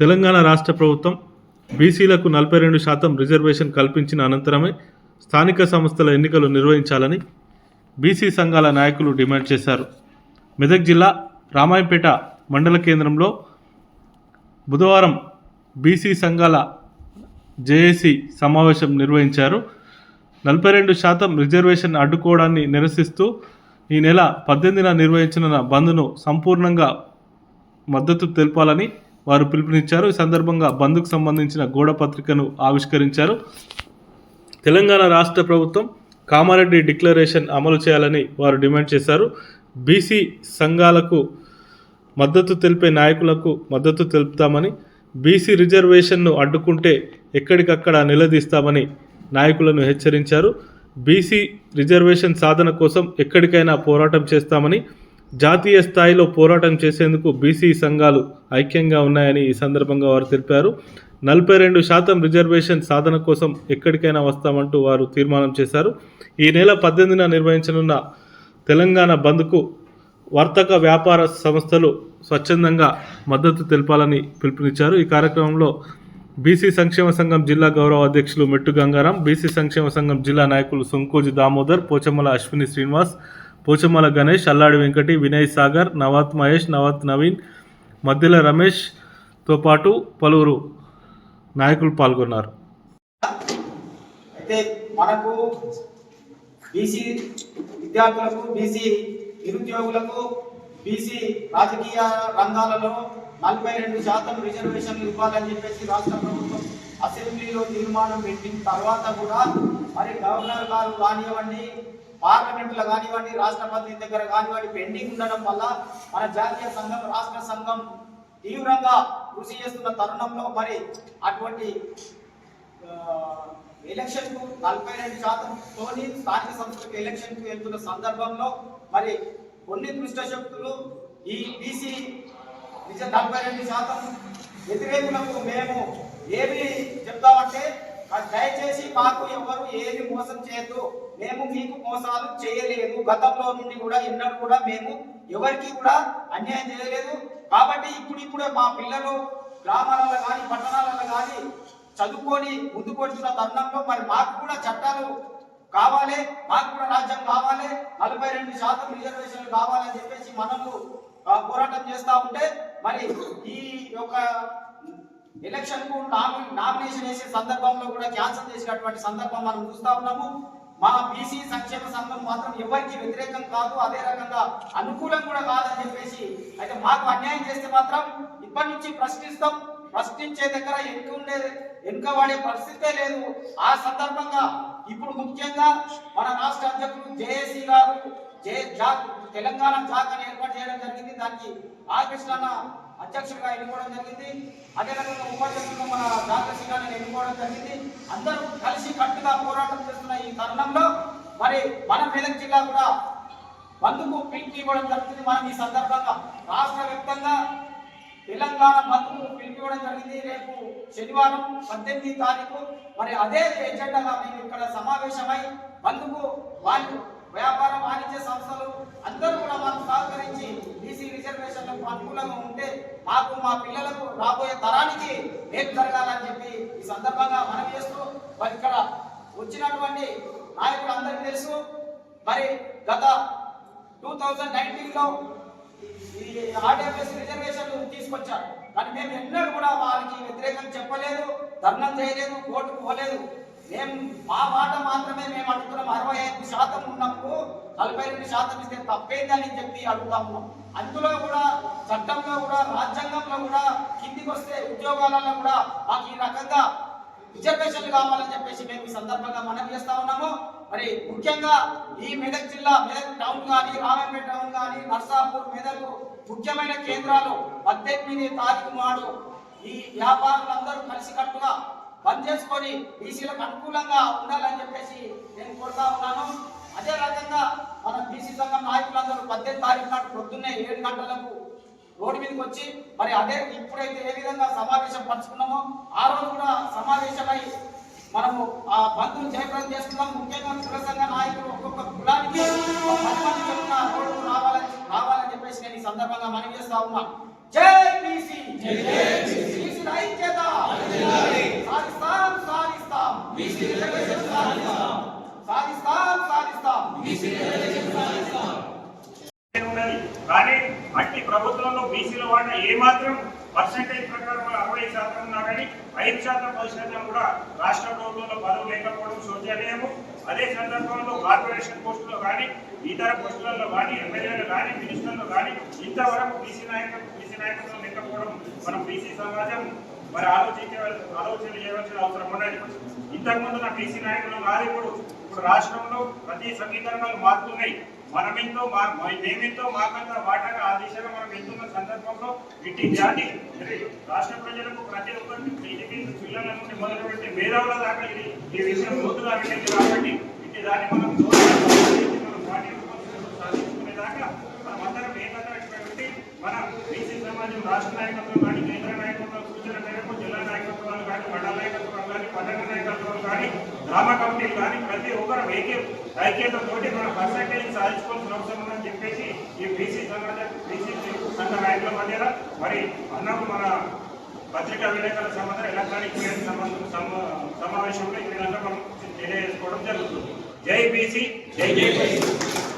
తెలంగాణ రాష్ట్ర ప్రభుత్వం బీసీలకు నలభై రెండు శాతం రిజర్వేషన్ కల్పించిన అనంతరమే స్థానిక సంస్థల ఎన్నికలు నిర్వహించాలని బీసీ సంఘాల నాయకులు డిమాండ్ చేశారు. మెదక్ జిల్లా రామాయంపేట మండల కేంద్రంలో బుధవారం బీసీ సంఘాల జేఏసీ సమావేశం నిర్వహించారు. నలభై రెండు శాతం రిజర్వేషన్ అడ్డుకోవడాన్ని నిరసిస్తూ ఈ నెల పద్దెనిమిదిన నిర్వహించిన బంద్ను సంపూర్ణంగా మద్దతు తెలపాలని వారు పిలుపునిచ్చారు. ఈ సందర్భంగా బంద్కు సంబంధించిన గోడ పత్రికను ఆవిష్కరించారు. తెలంగాణ రాష్ట్ర ప్రభుత్వం కామారెడ్డి డిక్లరేషన్ అమలు చేయాలని వారు డిమాండ్ చేశారు. బీసీ సంఘాలకు మద్దతు తెలిపే నాయకులకు మద్దతు తెలుపుతామని బీసీ రిజర్వేషన్ను అడ్డుకుంటే ఎక్కడికక్కడ నిలదీస్తామని నాయకులను హెచ్చరించారు. బీసీ రిజర్వేషన్ సాధన కోసం ఎక్కడికైనా పోరాటం చేస్తామని జాతీయ స్థాయిలో పోరాటం చేసేందుకు బీసీ సంఘాలు ఐక్యంగా ఉన్నాయని ఈ సందర్భంగా వారు తెలిపారు. నలభై రెండు శాతం రిజర్వేషన్ సాధన కోసం ఎక్కడికైనా వస్తామంటూ వారు తీర్మానం చేశారు. ఈ నెల పద్దెనిమిదిన నిర్వహించనున్న తెలంగాణ బంద్కు వర్తక వ్యాపార సంస్థలు స్వచ్ఛందంగా మద్దతు తెలపాలని పిలుపునిచ్చారు. ఈ కార్యక్రమంలో బీసీ సంక్షేమ సంఘం జిల్లా గౌరవ అధ్యక్షులు మెట్టు గంగారాం బీసీ సంక్షేమ సంఘం జిల్లా నాయకులు సుంకోజి దామోదర్ పోచమ్మల అశ్విని శ్రీనివాస్ పోచమ్మల గణేష్ అల్లాడి వెంకటి వినయ్ సాగర్ నవాత్ మహేష్ నవాత్ నవీన్ మధ్యల రమేష్తో పాటు పలువురు నాయకులు పాల్గొన్నారు. అయితే మనకు బీసీ విద్యార్థులకు బీసీ నిరుద్యోగులకు బీసీ రాజకీయ రంగాలలో నలభై రెండు శాతం రిజర్వేషన్లు ఇవ్వాలని చెప్పేసి రాష్ట్ర ప్రభుత్వం అసెంబ్లీలో తీర్మానం పెట్టిన తర్వాత కూడా మరి గవర్నర్ గారు కానివ్వండి పార్లమెంట్లో కానివ్వండి రాష్ట్రపతి దగ్గర కానివ్వండి పెండింగ్ ఉండడం వల్ల మన జాతీయ సంఘం రాష్ట్ర సంఘం తీవ్రంగా కృషి చేస్తున్న తరుణంలో మరి అటువంటి ఎలక్షన్కు నలభై రెండు శాతం తోని స్థానిక సంస్థలకు ఎలక్షన్కు వెళ్తున్న సందర్భంలో మరి కొన్ని దుష్ట శక్తులు ఈ బీసీ నిజ నలభై రెండు శాతం వ్యతిరేకులకు మేము ఏమి చెప్తామంటే దయచేసి మాకు ఎవరు ఏది మోసం చేయొద్దు. మేము మీకు మోసాలు చేయలేదు గతంలో నుండి కూడా ఎన్నడూ కూడా మేము ఎవరికి కూడా అన్యాయం చేయలేదు. కాబట్టి ఇప్పుడు ఇప్పుడే మా పిల్లలు గ్రామాలలో కానీ పట్టణాలలో కానీ చదువుకొని ముందుకు వస్తున్న తరుణంలో మరి మాకు కూడా చట్టాలు కావాలి మాకు కూడా రాజ్యం కావాలి నలభై రెండు శాతం రిజర్వేషన్లు కావాలని చెప్పేసి మనము పోరాటం చేస్తా ఉంటే మరి ఈ యొక్క ఎలక్షన్కు నామినేషన్ వేసే సందర్భంలో కూడా క్యాన్సిల్ చేసినటువంటి సందర్భం మనం చూస్తా ఉన్నాము. మా బీసీ సంక్షేమ సంఘం మాత్రం ఎవరికి వ్యతిరేకం కాదు అదే రకంగా అనుకూలం కూడా కాదని చెప్పేసి అయితే మాకు అన్యాయం చేస్తే మాత్రం ఇప్పటి నుంచి ప్రశ్నిస్తాం. ప్రశ్నించే దగ్గర వెనుక ఉండే వెనుక వాడే పరిస్థితే లేదు. ఆ సందర్భంగా ఇప్పుడు ముఖ్యంగా మన రాష్ట్ర అధ్యక్షులు జేఏసీ గారు జే జాక్ తెలంగాణ జాక్ అని ఏర్పాటు చేయడం జరిగింది. దానికి ఆకృష్ణ అధ్యక్షుడిగా ఎన్నుకోవడం జరిగింది. అదేవిధంగా రకంగా మన జాగ్రత్త గారిని ఎన్నుకోవడం జరిగింది. అందరూ కలిసి కట్టుగా పోరాటం చేస్తున్న ఈ తరుణంలో మరి మన మెదక్ జిల్లా కూడా బంధుకు పిలిపి ఇవ్వడం జరుగుతుంది. మనం ఈ సందర్భంగా రాష్ట్ర వ్యాప్తంగా తెలంగాణ బంధుకు పిలిపి ఇవ్వడం జరిగింది. రేపు శనివారం పద్దెనిమిది తారీఖు. మరి అదే ఎజెండాగా మేము ఇక్కడ సమావేశమై బంధుకు వాళ్ళు వ్యాపార వాణిజ్య సంస్థలు అందరూ కూడా మాకు సహకరించి అనుకూలంగా ఉంటే మాకు మా పిల్లలకు రాబోయే తరానికి మేలు జరగాలని చెప్పి ఈ సందర్భంగా మనం చేస్తూ మరి ఇక్కడ వచ్చినటువంటి నాయకులు అందరికీ తెలుసు. మరి గత టూ థౌజండ్ నైన్టీన్లో ఈ ఆర్డీఎఫ్ఎస్ రిజర్వేషన్లు తీసుకొచ్చారు. కానీ మేము ఎన్నడూ కూడా వారికి వ్యతిరేకం చెప్పలేదు ధర్నం చేయలేదు కోర్టుకు పోలేదు. మేము మా మాట మాత్రమే మేము అడుగుతున్నాం. అరవై ఐదు శాతం ఉన్నప్పుడు నలభై రెండు శాతం ఇస్తే తప్పేందని చెప్పి అడుగుతాము అందులో కూడా చట్టంలో కూడా రాజ్యాంగంలో కూడా కిందికి వస్తే ఉద్యోగాలలో కూడా మాకు ఈ రకంగా రిజర్వేషన్లు కావాలని చెప్పేసి మేము ఈ సందర్భంగా మనం చేస్తా ఉన్నాము. మరి ముఖ్యంగా ఈ మెదక్ జిల్లా మెదక్ టౌన్ కానీ రామంపేట టౌన్ కానీ నర్సాపూర్ మెదక్ ముఖ్యమైన కేంద్రాలు పద్దెనిమిది తారీఖు నాడు ఈ వ్యాపారులందరూ కలిసికట్టుగా బంద్ చేసుకొని బీసీలకు అనుకూలంగా ఉండాలని చెప్పేసి నేను కోరుతా ఉన్నాను. అదే రకంగా మన బీసీ సంఘం నాయకులందరూ పద్దెనిమిది తారీఖు నాడు పొద్దున్నే ఏడు గంటలకు రోడ్డు మీదకి వచ్చి మరి అదే ఇప్పుడైతే ఏ విధంగా సమావేశం పరుచుకున్నామో ఆ రోజు కూడా సమావేశమై మనము ఆ బంధువులు జయప్రదం చేస్తున్నాం ముఖ్యంగా కుల సంఘ నాయకులు ఒక్కొక్క కులానికి రావాలని రావాలని చెప్పేసి నేను ఈ సందర్భంగా మనం చేస్తా ఉన్నా. జై బీసీ! సాధిస్తాం సాధిస్తాం! సాధిస్తాం! సాధిస్తాం బీసీ కానీ అట్టి ప్రభుత్వంలో బీసీల వాటా ఏమాత్రం పర్సెంటేజ్ ప్రకారం అరవై శాతం ఉన్నా కానీ ఐదు శాతం పది శాతం కూడా రాష్ట్ర ప్రభుత్వంలో పదవి లేకపోవడం శోచనీయము. అదే సందర్భంలో కార్పొరేషన్ పోస్టులో కానీ ఇతర పోస్టులలో కానీ ఎమ్మెల్యేలు కానీ మినిస్టర్లు కానీ ఇంతవరకు బీసీ నాయకులు బీసీ నాయకత్వం లేకపోవడం మనం బీసీ సమాజం మరి ఆలోచించే ఆలోచన చేయవలసిన అవసరం ఉన్నది. ఇంతకుముందు నా బీసీ నాయకులు కాదు ఇప్పుడు ఇప్పుడు రాష్ట్రంలో ప్రతి సమీకరణాలు మారుతున్నాయి. మనమెంతో మా మేమెంతో మాకంత వాటాగా ఆ దిశగా మనం వెళ్తున్న సందర్భంలో ఇట్టి జాతి రాష్ట్ర ప్రజలకు ప్రతి ఒక్కరికి టీడీపీ పిల్లల నుండి మొదలుపెట్టి మేధావుల దాకా ఇది ఈ విషయం ముందుగా వెళ్ళింది కాబట్టి ఇట్టి దాన్ని మనం సాధించుకునేదాకా మనం పార్టీ సాధించుకునే దాకా అందరం ఏకత్రమైనటువంటి మన బీసీ సమాజం రాష్ట్ర నాయకత్వం కానీ కేంద్ర నాయకత్వం సూచన మేరకు జిల్లా నాయకత్వాలు కానీ మండల నాయకత్వాలు కానీ పట్టణ కానీ గ్రామ కమిటీలు కానీ ప్రతి ఒక్కరు ఐక్య ఐక్యతతోటి మన పర్సంటేజ్ సాధించుకోవాల్సిన అవసరం ఉందని చెప్పేసి ఈ బీసీ సమాజం బీసీ సంఘ నాయకుల మధ్య మరి అన్నకు మన పత్రికా విలేకరుల సంబంధం ఎలక్ట్రానిక్ మీడియా సంబంధం సమావేశంలో ఈ విధంగా మనం తెలియజేసుకోవడం జరుగుతుంది. జై బీసీ జై జై బీసీ.